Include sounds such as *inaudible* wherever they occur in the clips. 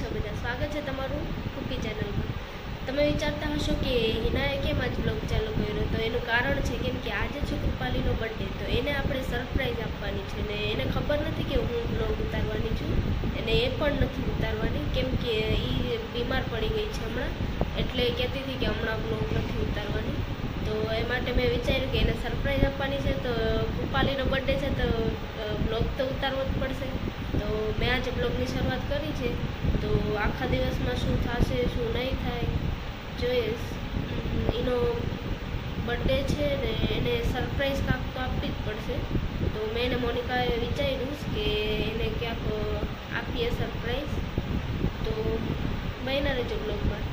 છો બધા? સ્વાગત છે તમારું કુકી ચેનલમાં. તમે વિચારતા હશો કે હિનાએ કેમ આજ બ્લોગ ચાલુ કર્યો? તો એનું કારણ છે કેમ કે આજે છે કૃપાલીનો બર્થડે તો એને આપણે સરપ્રાઈઝ આપવાની છે. ને એને ખબર નથી કે હું બ્લોગ ઉતારવાની છું, અને એ પણ નથી ઉતારવાની, કેમ કે એ બીમાર પડી ગઈ છે હમણાં, એટલે કહેતી હતી કે હમણાં બ્લોગ નથી ઉતારવાની. તો એ માટે મેં વિચાર્યું કે એને સરપ્રાઈઝ આપવાની છે. તો કૃપાલીનો બર્થડે છે, તો બ્લોગ તો ઉતારવો જ પડશે. તો મેં આજે બ્લોગની શરૂઆત કરી છે. તો આખા દિવસમાં શું થશે શું નહીં થાય ઉમ, એનો બર્થડે છે ને એને સરપ્રાઈઝ કાંક તો આપવી જ પડશે. તો મેં એને મોનિકાએ વિચાર્યું કે એને ક્યાંક આપીએ સરપ્રાઈઝ તો બન્યા રહેજો બ્લોગમાં.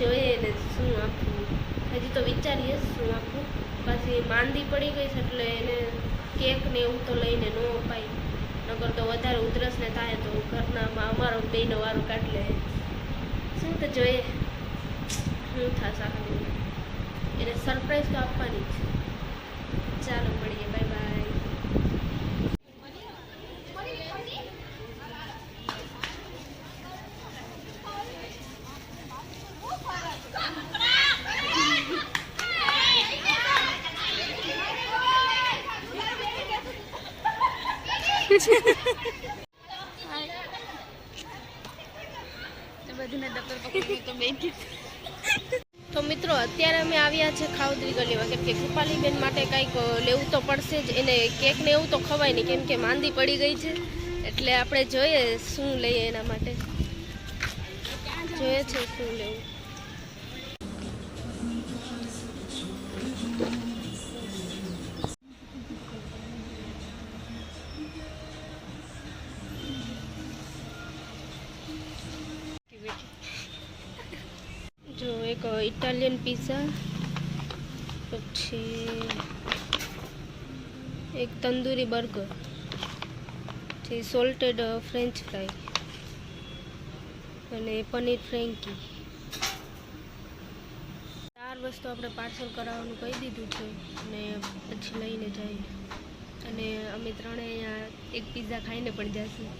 જોઈએ એને શું આપવું. હજી તો વિચારીએ શું આપવું. પછી માંદી પડી ગઈ છે એટલે એને કેક ને એવું તો લઈને ન અપાય. વધારે ઉધરસ ને થાય તો ઘરનામાં અમારો બેનો વારો કાઢ લે. શું તો જોઈએ? શું થશે એને સરપ્રાઈઝ તો આપવાની જ ચાલો, મળીએ તો મિત્રો, અત્યારે અમે આવ્યા છે ખાવદરી ગલીમાં. કેમ કે કૃપાલીબેન માટે કંઈક લેવું તો પડશે જ. એને કેક ને એવું તો ખવાય નહીં. કેમ કે માંદી પડી ગઈ છે. એટલે આપણે જોઈએ શું લઈએ એના માટે. જોઈએ છે શું લેવું. ઇટાલિયન પીઝા પછી એક તંદૂરી બર્ગર પછી સોલ્ટેડ ફ્રેન્ચ ફ્રાય અને પનીર ફ્રેન્કી. ચાર વસ્તુ આપણે પાર્સલ કરાવવાનું કહી દીધું છે અને પછી લઈને જઈએ. અને અમે ત્રણે અહીંયા એક પીઝા ખાઈને પણ જઈશું.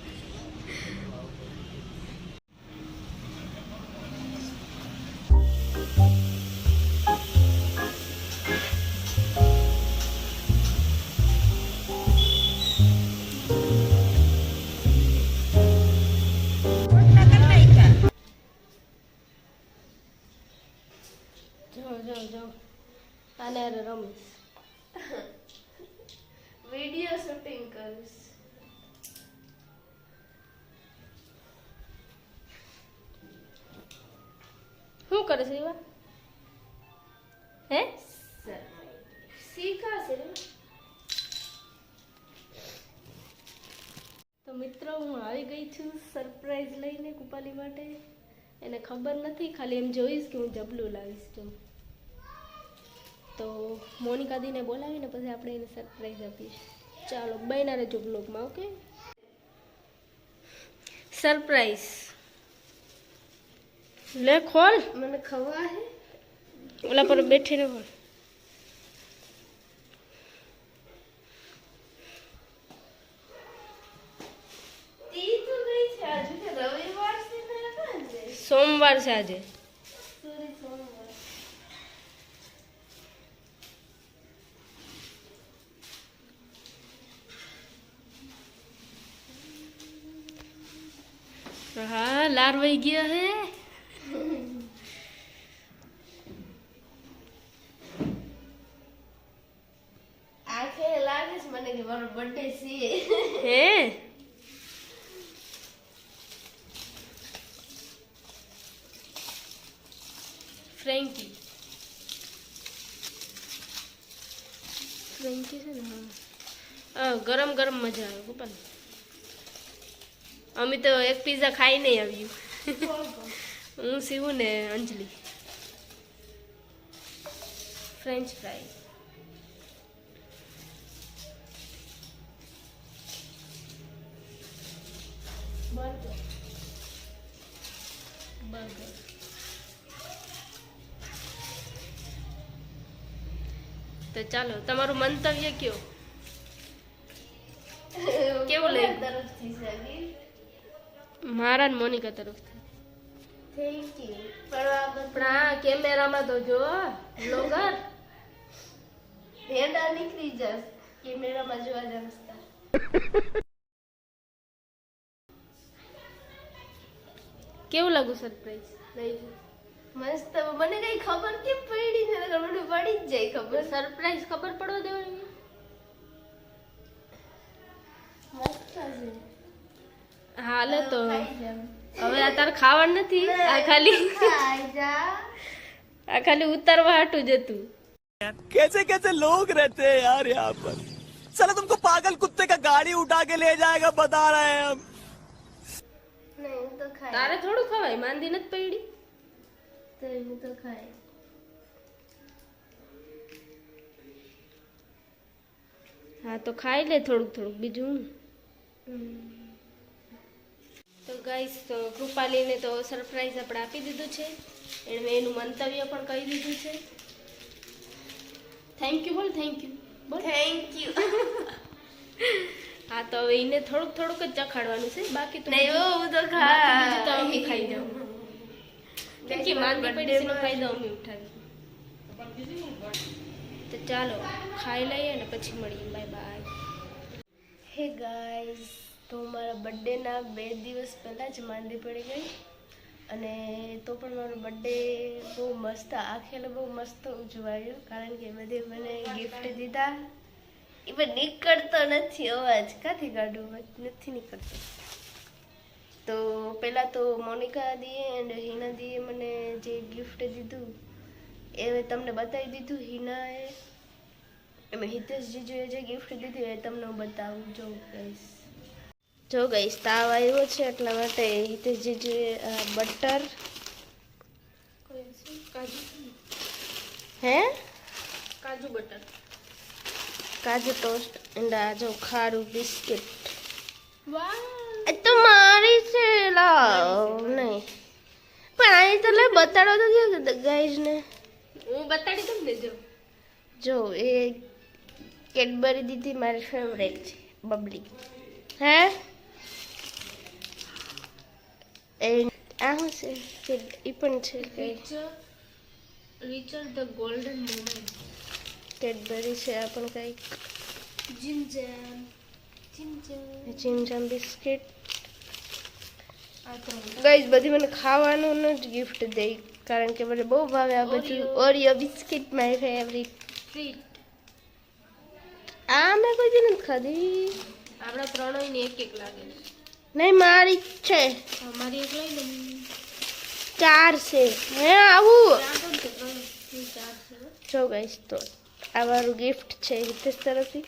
રમીશ વીડિયો શૂટિંગ કરીશ શું કરે છે રીવા હે શીખાશે છે તો મિત્રો હું આવી ગઈ છું સરપ્રાઈઝ લઈને કુપાલી માટે. એને ખબર નથી ખાલી એમ જોઈશ કે હું જબલું લાવીશ તો તો મોનિકા દીને બોલાવીને પછી આપણે એને સરપ્રાઈઝ આપીશું. ચાલો બહેના રહેજો બ્લોગમાં ઓકે સરપ્રાઈઝ લે ખોલ. મને ખવા હે ઓલા પર બેઠીને ખોલ સોમવાર છે આજે. હા લાર વહી ગયા હે આખે લાગે છે મને કે મારો બર્થડે છે હે ફ્રેન્કી ફ્રેન્કી છે ને હા હા ગરમ ગરમ મજા આવે ગોપાલ અમે તો એક પીઝા ખાઈ નહીં આવ્યું. હું સીવું ને અંજલિ. ફ્રેન્ચ બર્ગર બર્ગર તો ચાલો તમારું મંતવ્ય કયો? *laughs* કેવું લાગ્યું? મારા ને મોનિકા તરફથી. થેન્ક યુ પણ આ કેમેરામાં તો જો બ્લોગર ભેંડા નીકળી જશે. કેમેરામાં જોવા જમસ્તા કેવું લાગુ સરપ્રાઈઝ? લઈ મસ્ત. મને કઈ ખબર કેમ પડી છે? મને પડી જ જાય ખબર. સરપ્રાઈઝ ખબર પડવા દેવાની. મસ્ત છે. હાલે તો ખાઈ જાવ. હવે આ તારે ખાવાનું નથી આ ખાલી ખાઈ જા આ ખાલી ઉતારવા હાટું જ હતું कैसे कैसे लोग रहते हैं यार यहाँ पर साला तुमको पागल कुत्ते का गाड़ी उठा के ले जाएगा बता रहे हैं हम નહીં હું તો ખાઈ તારે થોડું ખવાય માંદી નથી પડી તો હું તો ખાઈ હા તો ખાઈ લે થોડુંક થોડુંક બીજું હું તો ગાઈસ તો કૃપાલીને તો સરપ્રાઈઝ આપણે આપી દીધું છે. એણે મેં એનું મંતવ્ય પણ કહી દીધું છે. થેન્ક યુ બોલ થેન્ક યુ બોલ. થેન્ક યુ *laughs* હા તો હવે એને થોડુંક થોડુંક જ ચખાડવાનું છે. બાકી તો નહીં હું તો ખા તો અમે ખાઈ જાઉં *laughs* કેમ કે માંદી પડી એનો ફાયદો અમે ઉઠાવીએ. તો ચાલો ખાઈ લઈએ ને પછી મળીએ. બાય બાય હે ગાઈસ તો મારા બર્થડેના બે દિવસ પહેલાં જ માંદી પડી ગઈ. અને તો પણ મારો બર્થડે બહુ મસ્ત આખેલો બહુ મસ્ત ઉજવાયો. કારણ કે બધે મને ગિફ્ટ દીધા. એ પણ નીકળતો નથી અવાજ. ક્યાંથી કાઢું? નથી નીકળતો. તો પહેલાં તો મોનિકા દીએ એન્ડ હિના દીએ મને જે ગિફ્ટ દીધું, એ તમને બતાવી દીધું હિનાએ. એમાં હિતેશ જીજુએ જે ગિફ્ટ દીધી એ તમને હું બતાવું જોઉં ગઈશ જો ગઈ તાવ આવ્યો છે એટલા માટે હિતેશજી જે બટર. કાજુ હે? કાજુ બટર. કાજુ ટોસ્ટ એન્ડ આ જો ખારું બિસ્કિટ. વાહ! એ તો મારી છે લાવ. નહીં. પણ આની તો લે બતાડો તો કે ગાઈઝને હું બતાડી દઉં જો જો એ કેડબરી દીધી મારી ફેવરેટ છે બબલી. હે? એ આ શું છે એ પણ છે કઈ richer richer the golden moment Cadbury છે આ પણ કંઈક જિંજર ચીમચામ બિસ્કિટ આ તો બધી મને ખાવાનું જ ગિફ્ટ દે કારણ કે મને બહુ ભાવે આ બધું. ઓરિયો બિસ્કિટ માય ફેવરિટ આ મેં કોઈ દી નથી ખાધી આપણા ત્રણેયને એક એક લાગે છે નહીં મારી જ છે અમારી એક લઈ લે ચાર છે હે આવું ચાર તો છે ત્રણ નહીં, ચાર છે હો. જો ગઈશ તો આ મારું ગિફ્ટ છે હિતેશ તરફથી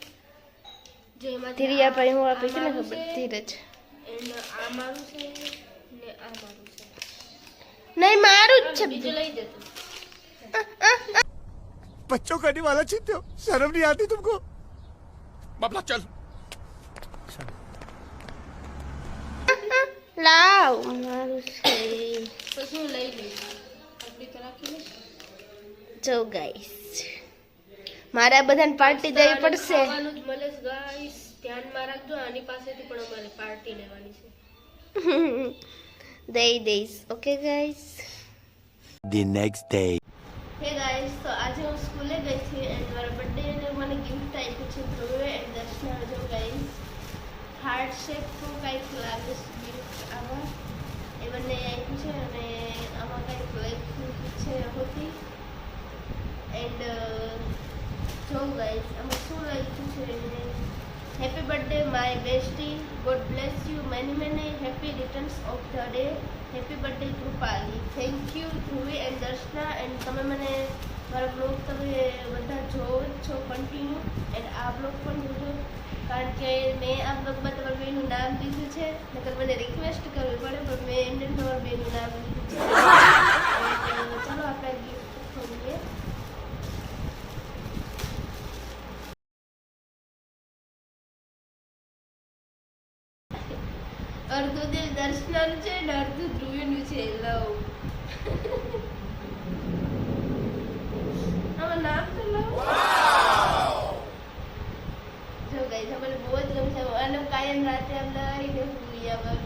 જો એમાંથી ધીરિયાભાઈ હું આ- આપી આ કે ને મારું ખબર છે, ધીરજ and આ મારું છે ને આ મારું છે નહીં મારું જ છે બીજું લઈ જતું बच्चों करने वाला चिंते हो शर्म नहीं आती तुमको बाबला चल લાવ મારું છે પછી હું લઈ લઈશ આપણી તો રાખી જો ગાઈસ મારે આ બધાને પાર્ટી દેવી પડશે ખાવાનું જ મળે છે ગાઈસ ધ્યાનમાં રાખજો આની પાસેથી પણ અમારે પાર્ટી લેવાની છે દઈ દઈશ okay guys The next day. Hey guys તો આજે હું સ્કૂલે ગઈ હતી એન્ડ મારા બર્થડે ને મને ગિફ્ટ આપ્યું છે ધ્રુવે એન્ડ દર્શના જો ગાઈસ હાર્ટ શેપ તો કંઈક લાગે છે આમાં એ બંને આપ્યું છે અને આમાં કંઈક છે હોતી. એન્ડ જોઉં ગાઈસ આમાં શું લખ્યું છે? Happy birthday my bestie God bless you many many happy returns of the day happy birthday Krupali thank you Dhruvi and Darshana and તમે મને મારા બ્લોગ તમે બધા જોવો જ છો કન્ટિન્યુ એન્ડ આ બ્લોગ પણ જોજો. કારણ કે મેં આ બ્લોગમાં તમારા બેનનું નામ લીધું છે. નકર મને રિક્વેસ્ટ કરવી પડે, પણ મેં એમને તમારા બેનનું નામ લીધું છે. ચાલો આપણે ગિફ્ટ ખોલીએ. અડધું દિલ દર્શનાનું છે ને અડધું ધ્રુવીનું છે. લવ. આમાં નામ તો લવ. જો રાત્રે એમ લઈને હું આમાં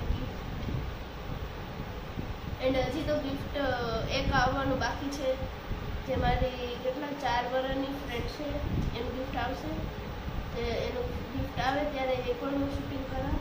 એન્ડ હજી તો ગિફ્ટ એક આવવાનું બાકી છે. જે મારી કેટલા, ચાર વર્ષની ફ્રેન્ડ છે, એનું ગિફ્ટ આવશે. તે એનું ગિફ્ટ આવે ત્યારે એ પણ હું શૂટિંગ કરા